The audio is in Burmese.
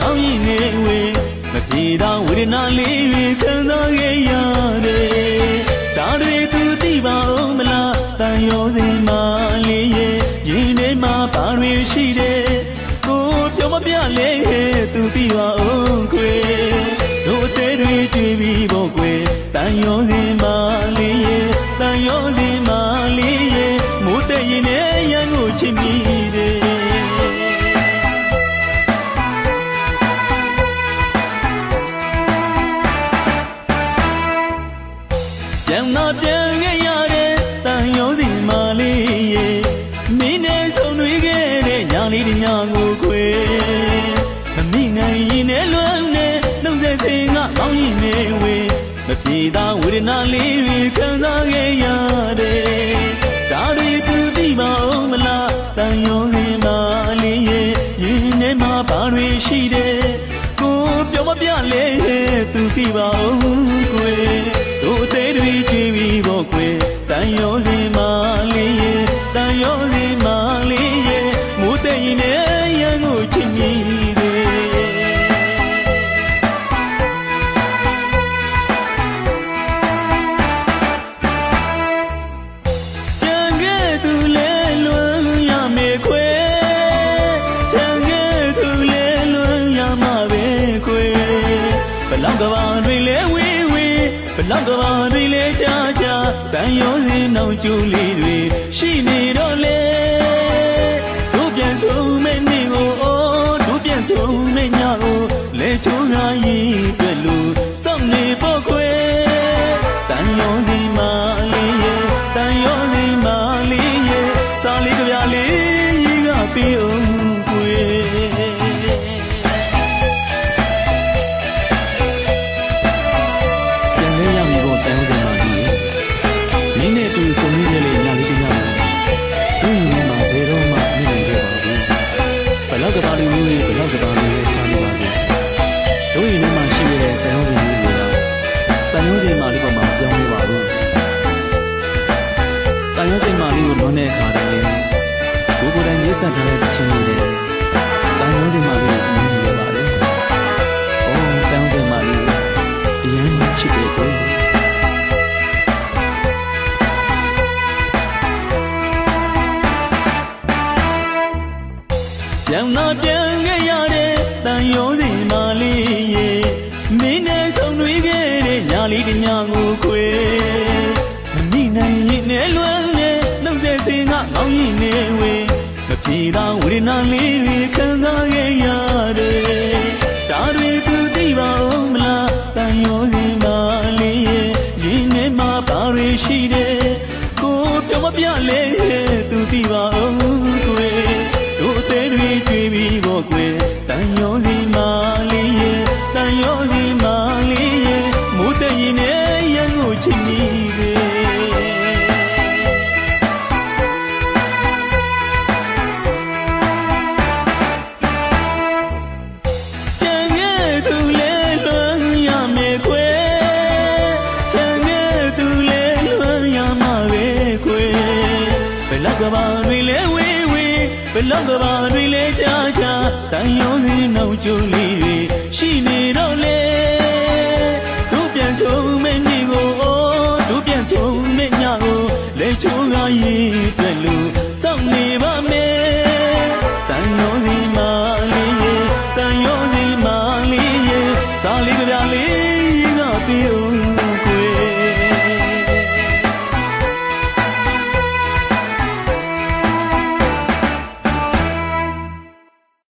ကောင်းရင်နေဝေမပြေသောဝေဒနာလေးတွေခံစားခဲ့ရတယ်ဒါတွေသူသိပါဦးမလားတန်ရောစင်မလေးရဲ့ရင်ထဲမှာဘာတွေရှိတယ်ကိုပြောမပြလဲသူသိပါဦးခွေတို့အသေးတွေကြည့်ပြီးဖို့ကွယ်တန်ရောစင်မလေးရဲ့တန်ရောစင်မလေးရဲ့မိုးတဲ့ရင်နဲ့ရန်ကိုချစ်မိ ပြန်တော့ပြန်ခဲ့ရတဲ့တန်ရောစီမလေးရဲ့မင်းနဲ့ဆုံတွေ့ခဲ့တဲ့ညာလေးတညာကိုခွေမမိနိုင်ရင်နဲ့လွမ်းနဲ့နှုတ်ဆက်စင်ကကောင်းရင်နဲ့ဝေမပြေသာဝေဒနာလေးတွေခံစားခဲ့ရတယ်ဒါတွေသူသိပါဦးမလားတန်ရောစီမလေးရဲ့ရင်ထဲမှာဘာတွေရှိတယ်ကိုပြောမပြလဲသူသိပါဦးကွယ်တို့အသေးတွေကြ ည့်ပြီးပေါ့ကွယ်တန်ရောစင်မလေးရဲ့တန်ရောစင်မလေးရဲ့မိုးတဲ့ရင်နဲ့ရန်ကိုချစ်မိတယ်ကြံခဲ့သူလဲလွန်ရမေခွေကြံခဲ့သူလဲလွန်ရမှာပဲခွေဘလောက်ကဘာတွေလဲဝေးဝေး ဘလောက်ကဘာတွေလဲချာချာတန်ရောစင်းအောင်ကျူလေးတွေရှိနေတော့လေတို့ပြန်ဆုံးမဲ့နေ့ကိုအိုးတို့ပြန်ဆုံးမဲ့ညကိုလဲချိုးကားရင်တွေ့လို့ ဆက်ထားတဲ့ချင်းလေးတွေတန်ရုံးစင်မာလေးကိုမြင်နေရပါတယ်အော်တန်ရုံးစင်မာလေးအရင်ချစ်တဲ့ကိုပြန်တော့ပြန်ခဲ့ရတဲ့တန်ရောစင်မလေးရဲ့မင်းနဲ့ဆုံတွေ့ခဲ့တဲ့ညာလေးတညာကိုခွေမမိနိုင်ရင်နဲ့လွမ်းနဲ့နှုတ်ဆက်စင်ကကောင်းရင်နဲ့ဝေ မပြေသာဝေဒနာလေးတွေခံစားခဲ့ရတယ်ဒါတွေသူသိပါဦးမလားတန်ရောစင်မလေးရဲ့ရင်ထဲမှာဘာတွေရှိတယ်ကိုပြောမပြလဲသူသိပါဦးကွယ်တို့အသေးတွေကြွေးပြီးပေါ့ကွယ်တန်ရောစီမလေးရဲ့တန်ရောစီမလေးရဲ့မိုးတဲ့ရင်နဲ့ရန်ကိုချစ်မိ လောက်ကဘာတွေလဲဝေးဝေးဘယ်လောက်ကဘာတွေလဲချာချာတန်ရုံးစင်းနှုတ်ကျူလေးတွေရှိနေတော့လေ